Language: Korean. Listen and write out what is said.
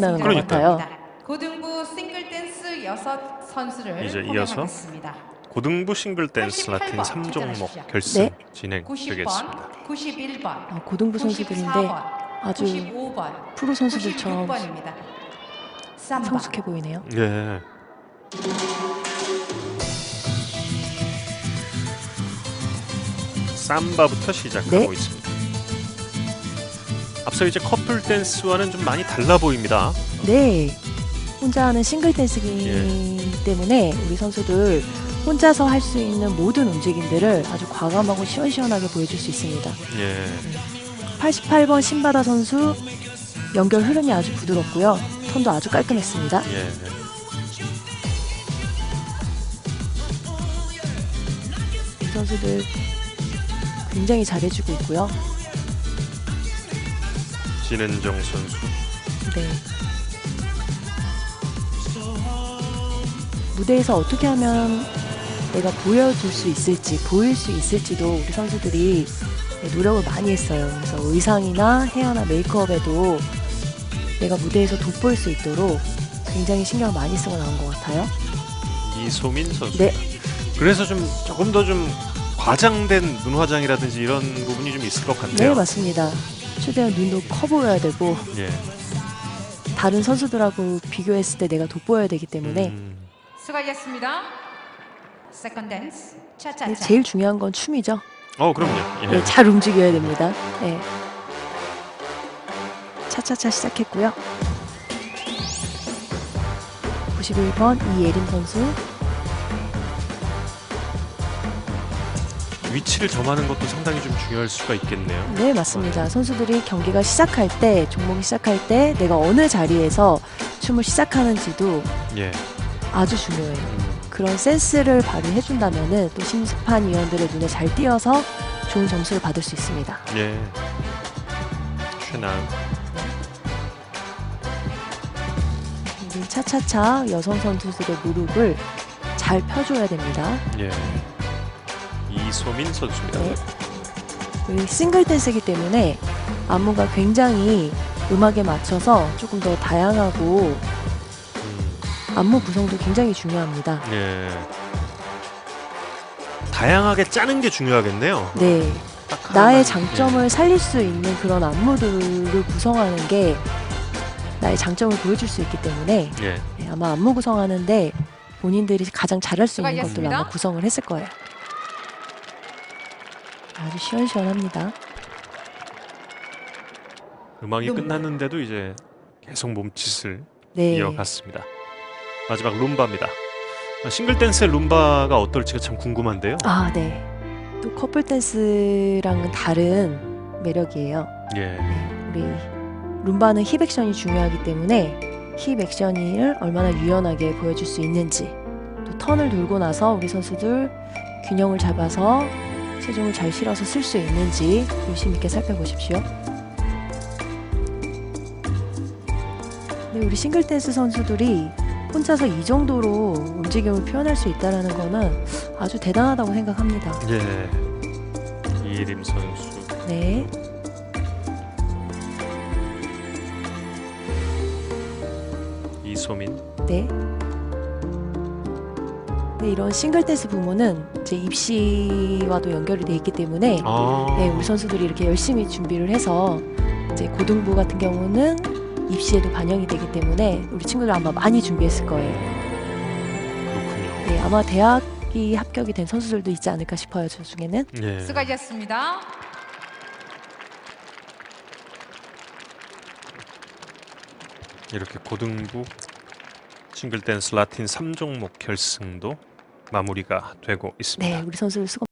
나는 것 그러니까요. 같아요. 고등부 싱글 댄스 여섯 선수를 이제 이어서. 고등부 싱글 댄스 라틴 88번 3 종목 출전하십시오. 결승 네. 90번, 진행되겠습니다. 91번, 아, 고등부 선수들인데 94번, 아주 95번, 프로 선수들처럼 96번입니다. 삼바. 성숙해 보이네요. 예. 삼바부터 시작하고 네. 있습니다. 앞서 이제 커플 댄스와는 좀 많이 달라 보입니다. 네. 혼자 하는 싱글 댄스이기 예. 때문에 우리 선수들 혼자서 할 수 있는 모든 움직임들을 아주 과감하고 시원시원하게 보여줄 수 있습니다. 예. 88번 신바다 선수 연결 흐름이 아주 부드럽고요. 턴도 아주 깔끔했습니다. 예. 이 선수들 굉장히 잘해주고 있고요. 진은정 선수. 네. 무대에서 어떻게 하면 내가 보여줄 수 있을지, 보일 수 있을지도 우리 선수들이 네, 노력을 많이 했어요. 그래서 의상이나 헤어나 메이크업에도 내가 무대에서 돋보일 수 있도록 굉장히 신경을 많이 쓰고 나온 것 같아요. 이소민 선수. 네. 그래서 좀 조금 더 좀 과장된 눈 화장이라든지 이런 부분이 좀 있을 것 네, 같네요. 맞습니다. 최대한 눈도 커 보여야 되고 예. 다른 선수들하고 비교했을 때 내가 돋보여야 되기 때문에 음, 수고하셨습니다. 세컨 댄스 차차차. 네, 제일 중요한 건 춤이죠. 어, 그럼요. 예. 네, 잘 움직여야 됩니다. 네. 차차차 시작했고요. 91번 이예림 선수. 위치를 점하는 것도 상당히 좀 중요할 수가 있겠네요. 네, 맞습니다. 선수들이 경기가 시작할 때, 종목이 시작할 때 내가 어느 자리에서 춤을 시작하는지도 예. 아주 중요해요. 음, 그런 센스를 발휘해 준다면은 또 심판 위원들의 눈에 잘 띄어서 좋은 점수를 받을 수 있습니다. 예. 최남. 차차차 여성 선수들의 무릎을 잘 펴줘야 됩니다. 예. 이소민 선수입니다. 네. 우리 싱글 댄스이기 때문에 안무가 굉장히 음악에 맞춰서 조금 더 다양하고 음, 안무 구성도 굉장히 중요합니다. 예. 다양하게 짜는 게 중요하겠네요. 네. 딱 나의 하나만, 장점을 살릴 수 있는 그런 안무들을 구성하는 게 나의 장점을 보여줄 수 있기 때문에 예. 예. 네, 아마 안무 구성하는데 본인들이 가장 잘할 수 있는 것들을. 아마 구성을 했을 거예요. 아주 시원시원합니다. 음악이 룸바. 끝났는데도 이제 계속 몸짓을 네. 이어갔습니다. 마지막 룸바입니다. 아, 싱글 댄스의 룸바가 어떨지가 참 궁금한데요. 아, 네. 또 커플 댄스랑은 다른 매력이에요. 예. 우리 룸바는 힙 액션이 중요하기 때문에 힙 액션을 얼마나 유연하게 보여줄 수 있는지 또 턴을 돌고 나서 우리 선수들 균형을 잡아서 체중을 잘 실어서 쓸 수 있는지 유심 있게 살펴보십시오. 네, 우리 싱글 댄스 선수들이 혼자서 이 정도로 움직임을 표현할 수 있다는 거는 아주 대단하다고 생각합니다. 예. 이림 선수. 네. 이소민. 네. 네, 이런 싱글 댄스 부문은 이제 입시와도 연결이 돼 있기 때문에 아. 네, 우리 선수들이 이렇게 열심히 준비를 해서 이제 고등부 같은 경우는 입시에도 반영이 되기 때문에 우리 친구들 아마 많이 준비했을 거예요. 그렇군요. 네, 아마 대학이 합격이 된 선수들도 있지 않을까 싶어요. 저 중에는. 예. 수고하셨습니다. 이렇게 고등부 싱글 댄스 라틴 3종목 결승도 마무리가 되고 있습니다. 네, 우리 선수들 수고